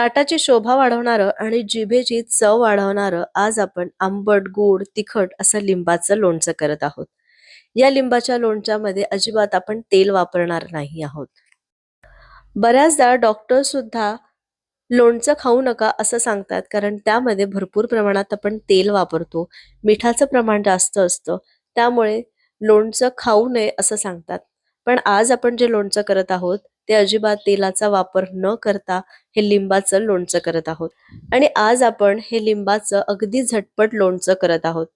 ताटाची शोभा वाढवणारं आणि जिभेची चव वाढवणारं आज आपण आंबट गोड तिखट असं लिंबाचं लोणचं करत आहोत. या लिंबाच्या लोणच्यामध्ये अजिबात आपण तेल वापरणार नाही आहोत. बऱ्याचदा डॉक्टर सुद्धा लोणचं खाऊ नका असं सांगतात कारण त्यामध्ये भरपूर प्रमाणात आपण तेल वापरतो. मिठाचं प्रमाण जास्त असतं. त्यामुळे लोणचं खाऊ नये असं सांगतात. पण आज आपण जे लोणचं करत आहोत ते अजिबात तेलाचा वापर न करता हे लिंबाचं लोणचं करत आहोत. आणि आज आपण हे लिंबाचं अगदी झटपट लोणचं करत आहोत.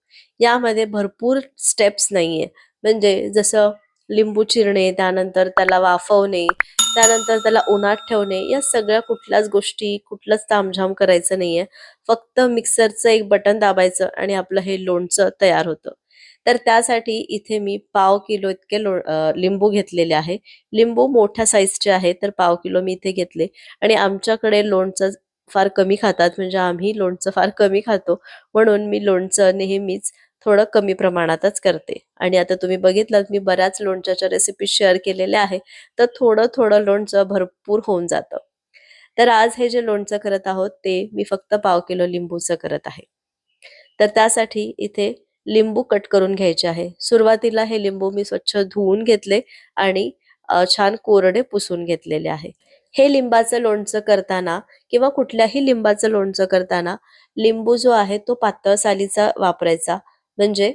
यामध्ये भरपूर स्टेप्स नाहीये. म्हणजे जसं लिंबू चिरणे त्यानंतर त्याला वाफवणे त्यानंतर त्याला उन्हात ठेवणे या सगळ्या कुठल्याच गोष्टी कुठलंच तामझाम करायचं नाहीये. फक्त मिक्सरचं एक बटन दाबायचं आणि आपलं हे लोणचं तयार होतं. तर त्यासाठी इथे मी पाव किलो इतके लिंबू घेतलेले आहे. लिंबू मोठ्या साईजचे आहे तर पाव किलो मी इथे घेतले. आणि आमच्याकडे लोणचं फार कमी खातात म्हणजे आम्ही लोणचं फार कमी खातो. म्हणून मी लोणचं नेहमीच थोडं कमी प्रमाणातच करते. आणि आता तुम्ही बघितलं मी बऱ्याच लोणच्याच्या रेसिपी शेअर केलेल्या आहे तर थोडं थोडं लोणचं भरपूर होऊन जातं. तर आज हे जे लोणचं करत आहोत ते मी फक्त पाव किलो लिंबूचं करत आहे. तर त्यासाठी इथे लिंबू कट करून घ्यायचे आहे. सुरुवातीला हे लिंबू मी स्वच्छ धुवून घेतले आणि छान कोरडे पुसून घेतलेले आहे. हे लिंबाचं लोणचं करताना किंवा कुठल्याही लिंबाचं लोणचं करताना लिंबू जो आहे तो पातळ सालीचा वापरायचा. म्हणजे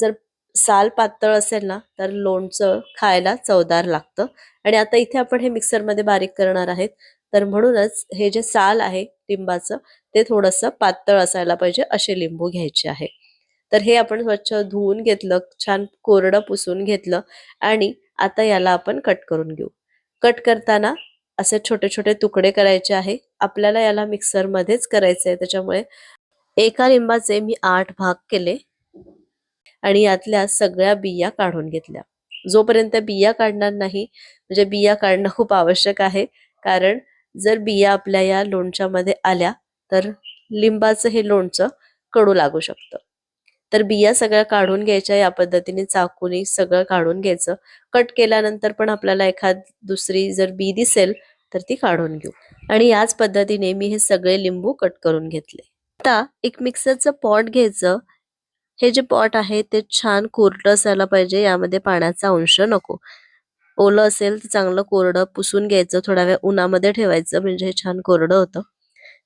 जर साल पातळ असेल ना तर लोणचं खायला चवदार लागतं. आणि आता इथे आपण हे मिक्सरमध्ये बारीक करणार आहेत. तर म्हणूनच हे जे साल आहे लिंबाचं ते थोडंसं पातळ असायला पाहिजे असे लिंबू घ्यायचे आहे. तर हे आपण स्वच्छ धुवून घेतलं छान कोरडं पुसून घेतलं आणि आता याला आपण कट करून घेऊ. कट करताना असे छोटे छोटे तुकडे करायचे आहे. आपल्याला याला मिक्सरमध्येच करायचं करायचे आहे त्याच्यामुळे एका लिंबाचे मी आठ भाग केले आणि यातल्या सगळ्या बिया काढून घेतल्या. जोपर्यंत बिया काढणार नाही म्हणजे बिया काढणं खूप आवश्यक आहे. कारण जर बिया आपल्या या लोणच्यामध्ये आल्या तर लिंबाचं हे लोणचं कडू लागू शकतं. तर बिया सगळ्या काढून घ्यायच्या या पद्धतीने चाकूनी सगळं काढून घ्यायचं. कट केल्यानंतर पण आपल्याला एखाद दुसरी जर बी दिसेल तर ती काढून घेऊ. आणि याच पद्धतीने मी हे सगळे लिंबू कट करून घेतले. आता एक मिक्सरचं पॉट घ्यायचं. हे जे पॉट आहे ते छान कोरडं असायला पाहिजे यामध्ये पाण्याचा अंश नको. ओलं असेल तर चांगलं कोरडं पुसून घ्यायचं थोडा वेळ उन्हामध्ये ठेवायचं म्हणजे हे छान कोरडं होतं.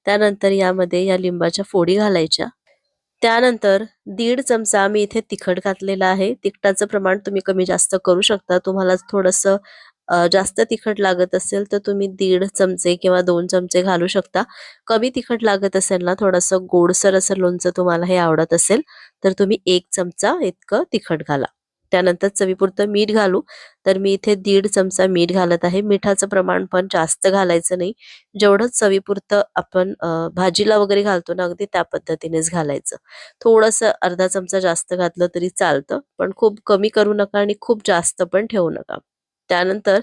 त्यानंतर यामध्ये या लिंबाच्या फोडी घालायच्या. त्यानंतर दीड चमचा मी इथे तिखट घातलेला आहे. तिखटाचं प्रमाण तुम्ही कमी जास्त करू शकता. तुम्हाला थोडंसं जास्त तिखट लागत असेल तर तुम्ही दीड चमचे किंवा दोन चमचे घालू शकता. कमी तिखट लागत असेल ना थोडंसं गोडसर असं लोणचं तुम्हाला हे आवडत असेल तर तुम्ही एक चमचा इतकं तिखट घाला. त्यानंतर चवीपुरतं मीठ घालू. तर मी इथे दीड चमचा मीठ घालत आहे. मिठाचं प्रमाण पण जास्त घालायचं नाही. जेवढं चवीपुरतं आपण भाजीला वगैरे घालतो ना अगदी त्या पद्धतीनेच घालायचं. थोडंसं अर्धा चमचा जास्त घातलं तरी चालतं पण खूप कमी करू नका आणि खूप जास्त पण ठेवू नका. त्यानंतर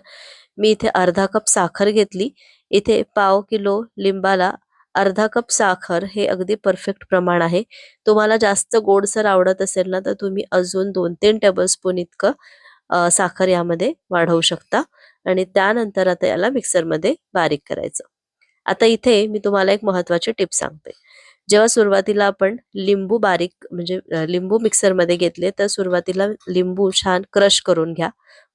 मी इथे अर्धा कप साखर घेतली. इथे पाव किलो लिंबाला अर्धा कप साखर हे अगदी परफेक्ट प्रमाण आहे. तुम्हाला जास्त गोडसर आवडत असेल ना तर तुम्ही अजून दोन तीन टेबलस्पून इतकं साखर यामध्ये वाढवू शकता. आणि त्यानंतर आता याला मिक्सरमध्ये बारीक करायचं. आता इथे मी तुम्हाला एक महत्वाची टिप सांगते. जेव्हा सुरुवातीला आपण लिंबू बारीक म्हणजे लिंबू मिक्सरमध्ये घेतले तर सुरुवातीला लिंबू छान क्रश करून घ्या.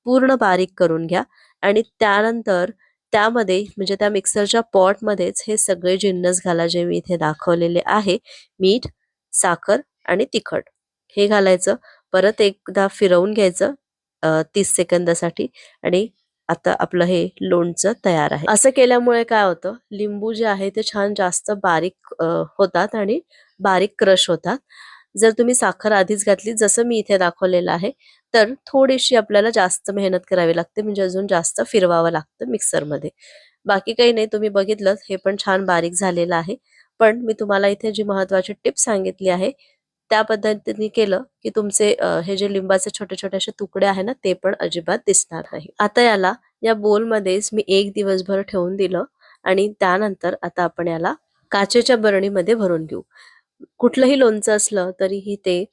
पूर्ण बारीक करून घ्या. आणि त्यानंतर त्यामध्ये म्हणजे त्या मिक्सरच्या पॉटमध्येच हे सगळे जिन्नस घाला जे मी इथे दाखवलेले आहे. मीठ साखर आणि तिखट. हे घालायचं. परत एकदा फिरवून घ्यायचं तीस सेकंदासाठी. आणि आता आपलं हे लोणचं तयार आहे. असं केल्यामुळे काय होतं लिंबू जे आहे ते छान जास्त बारीक होतात आणि बारीक क्रश होतात. जर तुम्ही साखर आधीच घातली जसं मी इथे दाखवलेलं आहे तर थोडीशी आपल्याला जास्त मेहनत करावी लागते म्हणजे अजून जास्त फिरवावं लागतं मिक्सरमध्ये. बाकी काही नाही तुम्ही बघितलं हे पण छान बारीक झालेलं आहे. पण मी तुम्हाला इथे जी महत्वाची टिप सांगितली आहे त्या पद्धतीने केलं की तुमचे हे जे लिंबाचे छोटे छोटे असे तुकडे आहे ना ते पण अजिबात दिसणार नाही. आता याला या बोलमध्येच मी एक दिवसभर ठेवून दिलं आणि त्यानंतर आता आपण याला काचेच्या बरणीमध्ये भरून घेऊ. कुठलंही लोणचं असलं तरीही ते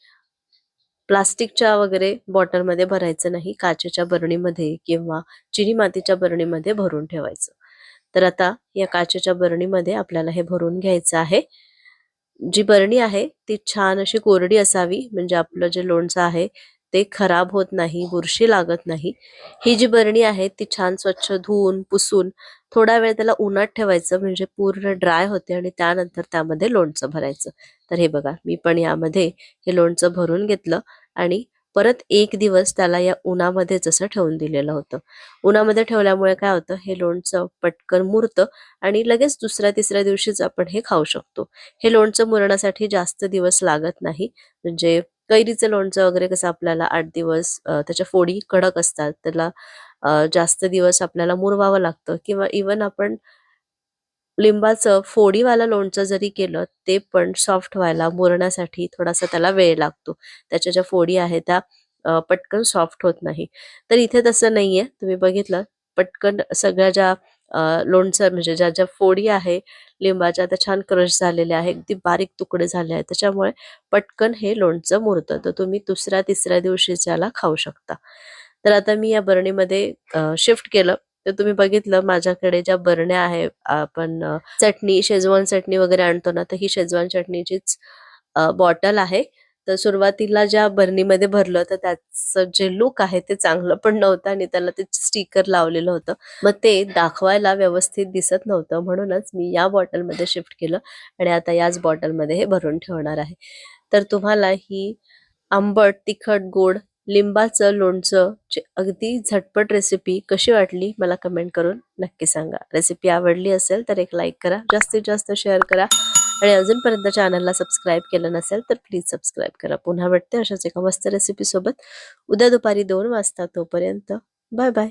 प्लास्टिकच्या वगैरे बॉटलमध्ये भरायचं नाही काचेच्या बरणीमध्ये किंवा चिनी मातीच्या बरणीमध्ये भरून ठेवायचं. तर आता या काचेच्या बरणीमध्ये आपल्याला हे भरून घ्यायचं आहे. जी बरणी आहे ती छान अशी कोरडी असावी म्हणजे आपलं जे लोणचं आहे ते खराब होत नाही बुरशी लागत नाही. ही जी बरणी आहे ती छान स्वच्छ धुवून पुसून थोडा वेळ त्याला उन्हात ठेवायचं म्हणजे पूर्ण ड्राय होते आणि त्यानंतर त्यामध्ये लोणचं भरायचं. तर हे बघा मी पण यामध्ये हे लोणचं भरून घेतलं आणि परत एक दिवस त्याला या उन्हामध्येच असं ठेवून दिलेलं होतं. उन्हामध्ये ठेवल्यामुळे काय होतं हे लोणचं पटकन मुरतं आणि लगेच दुसऱ्या तिसऱ्या दिवशीच आपण हे खाऊ शकतो. हे लोणचं मुरण्यासाठी जास्त दिवस लागत नाही म्हणजे कैरीचं लोणचं वगैरे कसं आपल्याला आठ दिवस त्याच्या फोडी कडक असतात त्याला जास्त दिवस आपल्याला मुरवावं लागतं किंवा इवन आपण लिंबाचं फोडीवालं लोणचं जरी केलं ते पण सॉफ्ट व्हायला मुरण्यासाठी थोडासा त्याला वेळ लागतो. त्याच्या ज्या फोडी आहेत त्या पटकन सॉफ्ट होत नाही. तर इथे तसं नाहीये. तुम्ही बघितलं पटकन सगळ्या ज्या लोणचं म्हणजे ज्या ज्या फोडी आहे लिंबाच्या त्या छान क्रश झालेल्या आहे अगदी बारीक तुकडे झाले आहेत. त्याच्यामुळे पटकन हे लोणचं मुरतं. तर तुम्ही दुसऱ्या तिसऱ्या दिवशी त्याला खाऊ शकता. तर आता मी या बरणीमध्ये शिफ्ट केलं. तर तुम्ही बघितलं माझ्याकडे ज्या बरण्या आहे आपण चटणी शेजवान चटणी वगैरे आणतो ना तर ही शेजवान चटणीचीच बॉटल आहे. तर सुरुवातीला ज्या बरणीमध्ये भरलं तर त्याचं जे लुक आहे ते चांगलं पण नव्हतं आणि त्याला ते स्टिकर लावलेलं होतं. मग ते दाखवायला व्यवस्थित दिसत नव्हतं म्हणूनच मी या बॉटलमध्ये शिफ्ट केलं आणि आता याच बॉटलमध्ये हे भरून ठेवणार आहे. तर तुम्हाला ही आंबट तिखट गोड लिंबाचं लोणचं अगदी झटपट रेसिपी कशी वाटली मला कमेंट करून नक्की सांगा. रेसिपी आवडली असेल तर एक लाईक करा जास्तीत जास्त शेअर करा. आणि अजूनपर्यंत चॅनलला सबस्क्राईब केलं नसेल तर प्लीज सबस्क्राईब करा. पुन्हा भेटते अशाच एका मस्त रेसिपी सोबत. उद्या दुपारी दोन वाजता तोपर्यंत. Bye bye